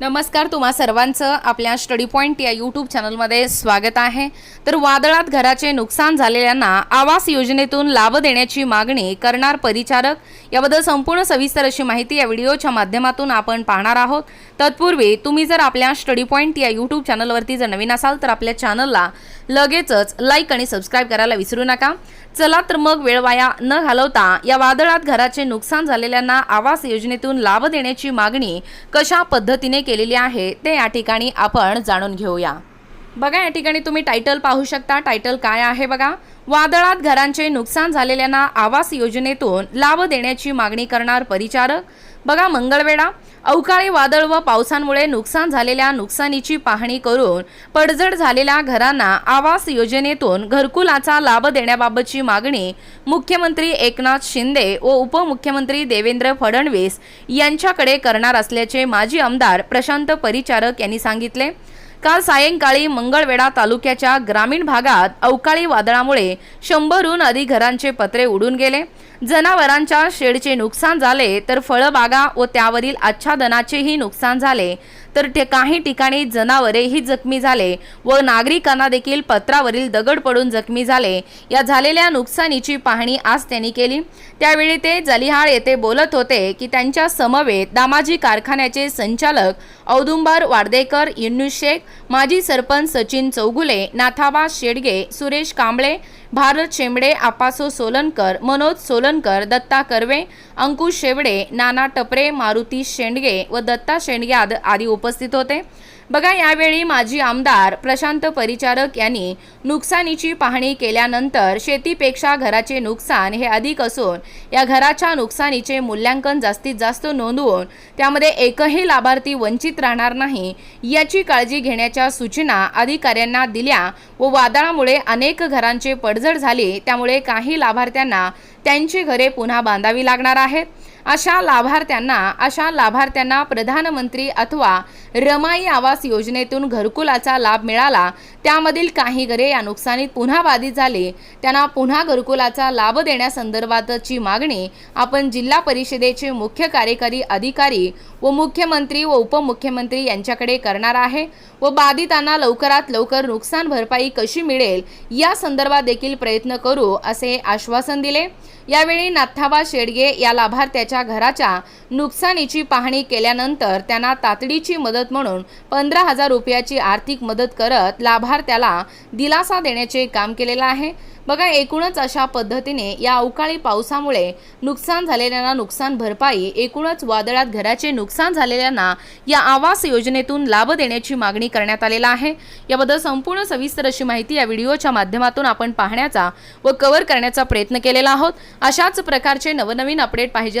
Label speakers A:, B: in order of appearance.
A: नमस्कार तुम्हा सर्वांचं आपल्या स्टडी पॉईंट या यूट्यूब चॅनलमध्ये स्वागत आहे. तर वादळात घराचे नुकसान झालेल्यांना आवास योजनेतून लाभ देण्याची मागणी करणार परिचारक. याबद्दल संपूर्ण सविस्तर अशी माहिती या व्हिडिओच्या माध्यमातून आपण पाहणार आहोत. तत्पूर्वी तुम्ही जर आपल्या स्टडी पॉईंट या यूट्यूब चॅनलवरती जर नवीन असाल तर आपल्या चॅनलला लगेचच लाईक आणि सबस्क्राईब करायला विसरू नका. चला तर मग वेळ वाया न घालवता या वादळात घराचे नुकसान झालेल्यांना आवास योजनेतून लाभ देण्याची मागणी कशा पद्धतीने केलेली आहे ते या ठिकाणी आपण जाणून घेऊया. बघा या ठिकाणी तुम्ही टायटल पाहू शकता. टायटल काय आहे बघा? वादळात घरांचे नुकसान झालेल्यांना आवास योजनेतून लाभ देण्याची मागणी करणार परिचारक. बघा मंगळवेढा. अवकाळी वादळ व पावसांमुळे नुकसान झालेल्या नुकसानीची पाहणी करून पडझड झालेल्या घरांना आवास योजनेतून घरकुलाचा लाभ देण्याबाबतची मागणी मुख्यमंत्री एकनाथ शिंदे व उपमुख्यमंत्री देवेंद्र फडणवीस यांच्याकडे करणार असल्याचे माजी आमदार प्रशांत परिचारक यांनी सांगितले. काल सायंकाळी मंगळवेढा तालुक्याच्या ग्रामीण भागात अवकाळी वादळामुळे शंभरहून अधिक घरांचे पत्रे उडून गेले. जनावरांच्या शेडचे नुकसान झाले तर फळबागा व त्यावरील आच्छादनाचेही नुकसान झाले. तर ते काही ठिकाणी जनावरेही जखमी झाले व नागरिकांना देखील पत्रावरील दगड पडून जखमी झाले. या झालेल्या नुकसानीची पाहणी आज त्यांनी केली. त्यावेळी ते जलिहाळ येथे बोलत होते की त्यांच्या समवेत दामाजी कारखान्याचे संचालक औदुंबर वाडदेकर युन्नू शेख माजी सरपंच सचिन चौगुले नाथाबा शेडगे सुरेश कांबळे भारत शेंबडे आपासो सोलनकर मनोज सोलनकर दत्ता कर्वे अंकुश शेवडे नाना टपरे मारुती शेंडगे व दत्ता शेंडगे आद आदी उपस्थित होते. बघा यावेळी माजी आमदार प्रशांत परिचारक यांनी नुकसानीची पाहणी केल्यानंतर शेतीपेक्षा घराचे नुकसान हे अधिक असून या घराच्या नुकसानीचे मूल्यांकन जास्तीत जास्त नोंदवून त्यामध्ये एकही लाभार्थी वंचित राहणार नाही याची काळजी घेण्याच्या सूचना अधिकाऱ्यांना दिल्या व वादळामुळे अनेक घरांचे पडझड झाली. त्यामुळे काही लाभार्थ्यांना त्यांची घरे पुन्हा बांधावी लागणार आहेत. अशा लाभार्थ्यांना अशा लाभार्थ्यांना प्रधानमंत्री अथवा रमाई आवास योजनेतून घरकुलाचा लाभ मिळाला त्यामधील काही घरे या नुकसानीत पुन्हा बाधित झाले. त्यांना पुन्हा घरकुलाचा लाभ देण्यासंदर्भातची मागणी आपण जिल्हा परिषदेचे मुख्य कार्यकारी अधिकारी व मुख्यमंत्री व उपमुख्यमंत्री यांच्याकडे करणार आहे व बाधितांना लवकरात लवकर नुकसान भरपाई कशी मिळेल या संदर्भात देखील प्रयत्न करू असे आश्वासन दिले. यावेळी नाथाबा शेडगे या लाभार्थ्याच्या घराच्या नुकसानीची पाहणी केल्यानंतर त्यांना तातडीची मदत म्हणून पंधरा हजार रुपयाची आर्थिक मदत करत लाभार्थ्याला दिलासा देण्याचे काम केलेलं आहे. बघा एकूणच अशा पद्धतीने या अवकाळी पावसामुळे नुकसान झालेल्यांना नुकसान भरपाई एकूणच वादळात घराचे नुकसान झालेल्यांना या आवास योजनेतून लाभ देण्याची मागणी करण्यात आलेला आहे. याबद्दल संपूर्ण सविस्तर अशी माहिती या व्हिडिओच्या माध्यमातून आपण पाहण्याचा व कव्हर करण्याचा प्रयत्न केलेला आहोत. अशाच प्रकारचे नवनवीन अपडेट पाहिजे